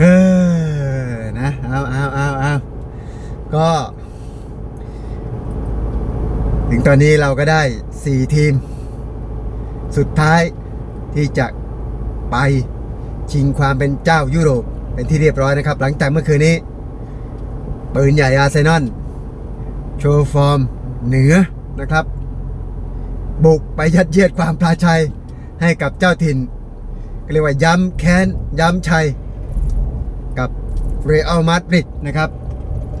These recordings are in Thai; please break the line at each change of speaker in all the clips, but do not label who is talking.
เออนะเอาเอาเอาเอาก็ ถึงตอนนี้เราก็ได้4ทีม สุดท้ายที่จะไปชิงความเป็นเจ้ายุโรป เป็นที่เรียบร้อยนะครับ หลังจากเมื่อคืนนี้ ปืนใหญ่อาร์เซนอลโชว์ฟอร์มเหนือนะครับ บุกไปยัดเยียดความพลาชัยให้กับเจ้าถิ่น เรียกว่าย้ำแค้น ย้ำชัย กับเรอัลมาดริดนะครับ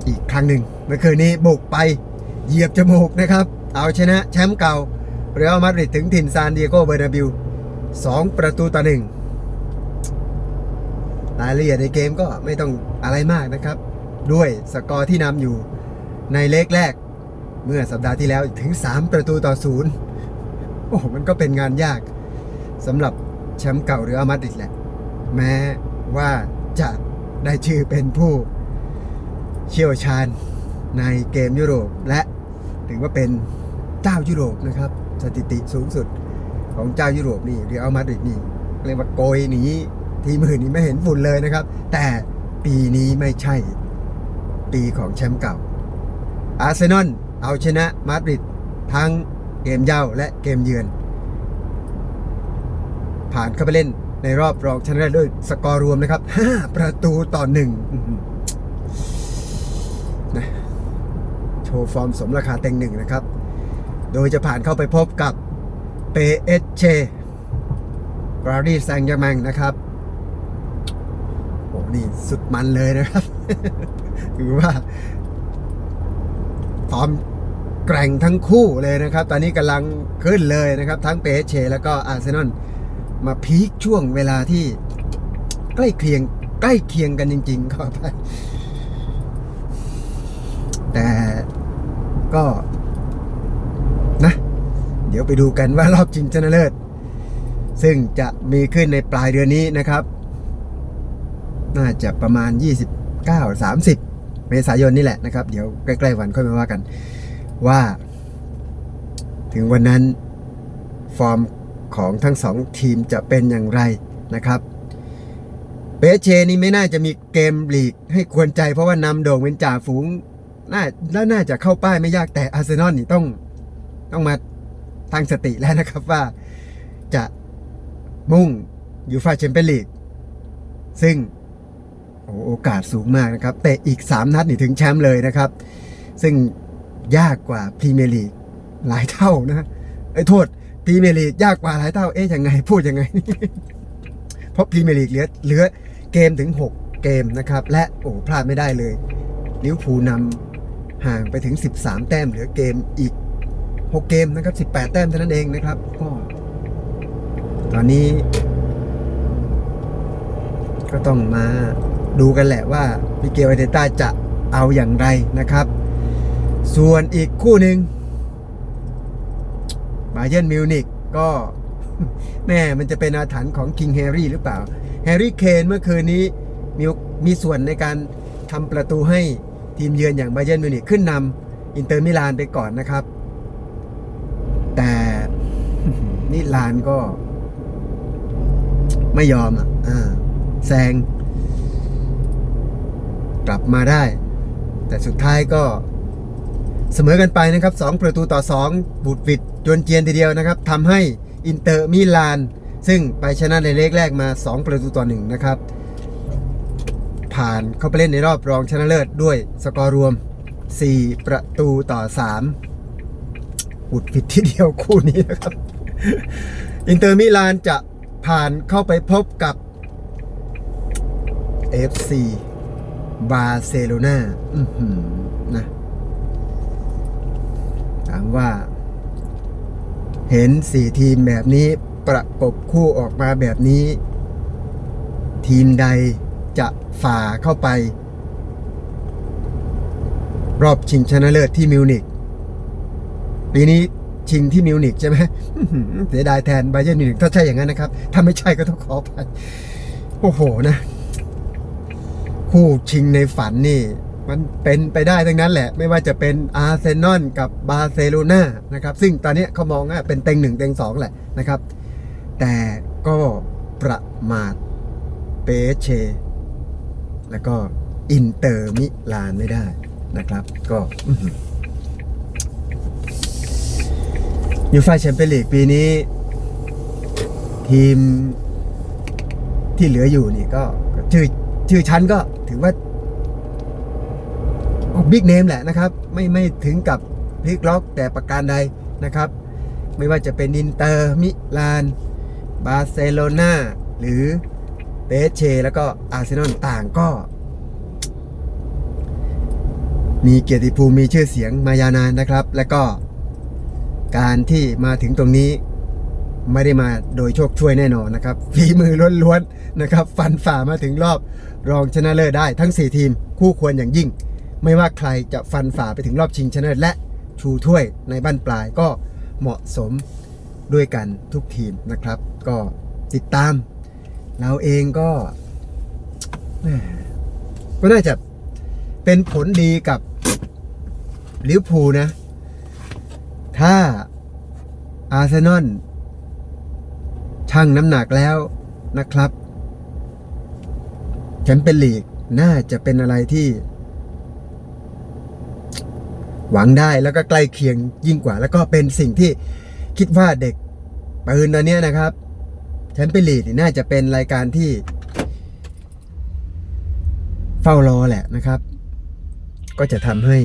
อีกครั้งหนึ่งเมื่อคืนนี้บุกไปเหยียบจมูกนะครับ เอาชนะแชมป์เก่าเรอัลมาดริดถึงถิ่นซานดิเอโกเบอร์นาบิว2ประตูต่อหนึ่งรายละเอียดในเกมก็ไม่ต้องอะไรมากนะครับ ด้วยสกอร์ที่นำอยู่ในเล็กแรก เมื่อสัปดาห์ที่แล้วถึง 3 ประตูต่อศูนย์โอ้โหมันก็เป็นงานยากสำหรับ แชมป์เก่าเรอัลมาดิดแหละ แม้ว่าจะได้ชื่อเป็นผู้เชี่ยวชาญในเกมยุโรป และถือว่าเป็นเจ้ายุโรปนะครับ สถิติสูงสุดของเจ้ายุโรปนี่เรียลมาดริดนี่เรียกว่าโกยหนีทีมอื่นนี่ไม่เห็นฝุ่นเลยนะครับ แต่ปีนี้ไม่ใช่ปีของแชมป์เก่า อาร์เซนอลเอาชนะมาดริดทั้งเกมเย่าและเกมเยือน ผ่านเข้าไปเล่นในรอบรองชนะเลิศด้วยสกอร์รวมนะครับ 5 ประตูต่อหนึ่งนะโชว์ฟอร์มสมราคาเต็งหนึ่งนะครับ โดยจะผ่านเข้าไปพบกับเปเอเชปารีสแซงต์แชร์แมงนะครับโอ้นี่สุดมันเลยนะครับ ถือว่าฟอร์มแกร่งทั้งคู่เลยนะครับ ตอนนี้กำลังขึ้นเลยนะครับ ทั้งเปเชแล้วก็อาร์เซนอล มาพีคช่วงเวลาที่ใกล้เคียง ใกล้เคียงกันจริงๆขอไปแต่ก็นะ เดี๋ยวไปดูกันว่ารอบชิงชนะเลิศ ซึ่งจะมีขึ้นในปลายเดือนนี้นะครับ น่าจะประมาณ 29 30 เมษายนนี่แหละนะครับ เดี๋ยวใกล้ๆวันค่อยมาว่ากัน ว่า ถึงวันนั้นฟอร์ม ของทั้งสองทีมจะเป็นอย่างไรนะครับเปเชนี่ไม่น่าจะมีเกมลีกให้ควรใจเพราะว่านำโด่งเป็นจ่าฝูงน่าแล้วน่าจะเข้าป้ายไม่ยากแต่อาร์เซนอลนี่ต้องต้องมาตั้งสติแล้วนะครับว่าจะมุ่งยูฟาแชมเปี้ยนลีกซึ่งโอโอกาสสูงมากนะครับเตะอีก 3 นัดนี่ถึงแชมป์เลยนะครับ ซึ่งยากกว่าพรีเมียร์ลีกหลายเท่านะไอ้โทษ รีเมียร์ลีกยากกว่าหลายเท่าเอ๊ะยังไง พูดยังไง เพราะพรีเมียร์ลีกเหลือเหลือเกมถึง 6 เกมนะครับ และโอ้พลาดไม่ได้เลยลิเวอร์พูลนำห่างไปถึง 13 แต้มเหลือเกมอีก 6 เกมนะครับ 18 แต้มเท่านั้นเองนะครับก็ตอนนี้ ก็ต้องมาดูกันแหละว่ามิเกลอาเตต้าจะเอาอย่างไรนะครับ ส่วนอีกคู่หนึ่งาเย r n นมิวนิกก็แม่มันจะเป็นอาถรรพ์ของคิงแฮร์รี่หรือเปล่า แฮร์รี่เคนเมื่อคืนนี้มีมีส่วนในการทำประตูให้ทีมเยือนอย่างบาเย r n นมิวนิกขึ้นนำอินเตอร์มิลานไปก่อนนะครับ แต่นิลานก็ ไม่ยอมอะแซง กลับมาได้ แต่สุดท้ายก็ เสมอกันไปนะครับ 2 ประตูต่อ 2 บูดวิดจนเจียนทีเดียวนะครับทำให้อินเตอร์มิลาน ซึ่งไปชนะในเลกแรกมา 2 ประตูต่อ1นะครับ ผ่านเข้าไปเล่นในรอบรองชนะเลิศด้วยสกอร์รวม 4 ประตูต่อ 3บุดวิดทีเดียวคู่นี้นะครับ อินเตอร์มิลานจะผ่านเข้าไปพบกับ FC บาร์เซโลนาอือหือามว่า เห็นสี่ทีมแบบนี้ประกบคู่ออกมาแบบนี้ ทีมใดจะฝ่าเข้าไป รอบชิงชนะเลิศที่มิวนิกปีนี้ชิงที่มิวนิกใช่ไหมเสียดายแทนไบเย r n มิวนิกถ้าใช่อย่างนั้นนะครับ ถ้าไม่ใช่ก็ต้องขอไปโอ้โหนะ คู่ชิงในฝันนี่ มันเป็นไปได้ทั้งนั้นแหละ ไม่ว่าจะเป็นอาร์เซนอลกับบาร์เซโลนานะครับ ซึ่งตอนนี้เขามองว่าเป็นเต็งหนึ่งเต็งสองแหละนะครับ แต่ก็ประมาทเปเช แล้วก็อินเตอร์มิลานไม่ได้นะครับ ก็ยูฟ่าแชมเปี้ยนลีกปีนี้ ทีมที่เหลืออยู่นี่ก็ชื่อชื่อชั้นก็ถือว่า บิ๊กเนมแหละนะครับ ไม่ไม่ถึงกับพลิกล็อกแต่ประการใดนะครับ ไม่ว่าจะเป็นอินเตอร์มิลาน บาร์เซโลนาหรือเปเชแล้วก็อาร์เซนอลต่างก็ มีเกียรติภูมิมีชื่อเสียงมายาวนานนะครับ และก็การที่มาถึงตรงนี้ไม่ได้มาโดยโชคช่วยแน่นอนนะครับฝีมือล้วนๆนะครับ ฟันฝ่ามาถึงรอบรองชนะเลิศได้ทั้ง 4 ทีมคู่ควรอย่างยิ่ง ไม่ว่าใครจะฟันฝ่าไปถึงรอบชิงชนะเลิศและชูถ้วยในบ้านปลายก็เหมาะสมด้วยกันทุกทีมนะครับ ก็ติดตาม เราเองก็ ก็น่าจะเป็นผลดีกับลิเวอร์พูลนะ ถ้าอาร์เซนอลชั่งน้ำหนักแล้วนะครับแชมเปี้ยนลีกน่าจะเป็นอะไรที่ หวังได้แล้วก็ใกล้เคียงยิ่งกว่า แล้วก็เป็นสิ่งที่คิดว่าเด็กปืนตอนเนี้ยนะครับแชมเปี้ยนลีกน่าจะเป็นรายการที่ เฝ้ารอแหละนะครับ ก็จะทำให้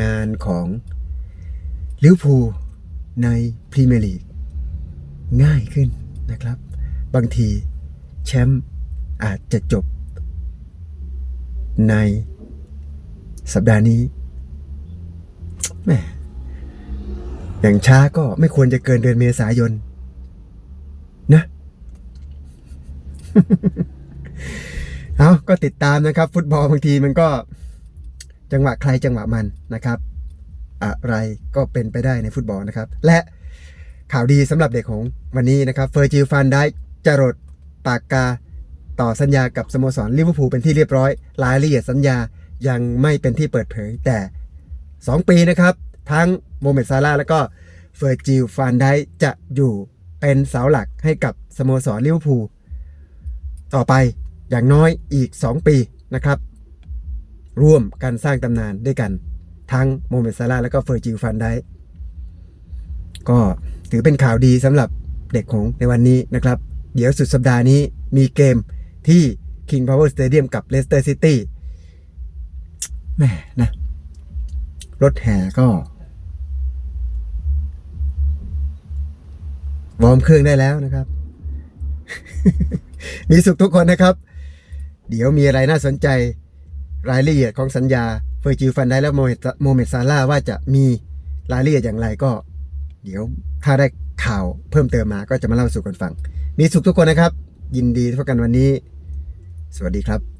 งานของลิวพูในพรีเมียร์ลีกง่ายขึ้นนะครับ บางทีแชมป์อาจจะจบในสัปดาห์นี้ แหมอย่างช้าก็ไม่ควรจะเกินเดือนเมษายน นะ เอาก็ติดตามนะครับ ฟุตบอลบางทีมันก็ จังหวะใครจังหวะมันนะครับ อะไรก็เป็นไปได้ในฟุตบอลนะครับ และข่าวดีสำหรับเด็กของวันนี้นะครับ เฟอร์จิลฟันได้จรดปากกาต่อสัญญากับสโมสรลิเวอร์พูลเป็นที่เรียบร้อย รายละเอียดสัญญายังไม่เป็นที่เปิดเผยแต่ 2 ปีนะครับ ทั้งโมเมดซาร่าแล้วก็เฟอร์จิลฟันได้จะอยู่เป็นเสาหลักให้กับสโมสรลิเวอร์พูลต่อไปอย่างน้อยอีก 2 ปีนะครับ ร่วมกันสร้างตำนานด้วยกัน ทั้งโมเมดซาร่าแล้วก็เฟอร์จิลฟันได้ก็ถือเป็นข่าวดีสำหรับเด็กของในวันนี้นะครับ เดี๋ยวสุดสัปดาห์นี้มีเกมที่ King Power Stadium กับ Leicester City แหม่นะ รถแห่ก็วอร์มเครื่องได้แล้วนะครับ มีสุขทุกคนนะครับ เดี๋ยวมีอะไรน่าสนใจรายละเอียดของสัญญาเฟอร์จิลฟันได้แล้วโมเมดซาร่าว่าจะมีรายละเอียดอย่างไรก็ เดี๋ยวถ้าได้ข่าวเพิ่มเติมมาก็จะมาเล่าสู่กันฟัง มีสุขทุกคนนะครับ ยินดีทุกกันวันนี้ สวัสดีครับ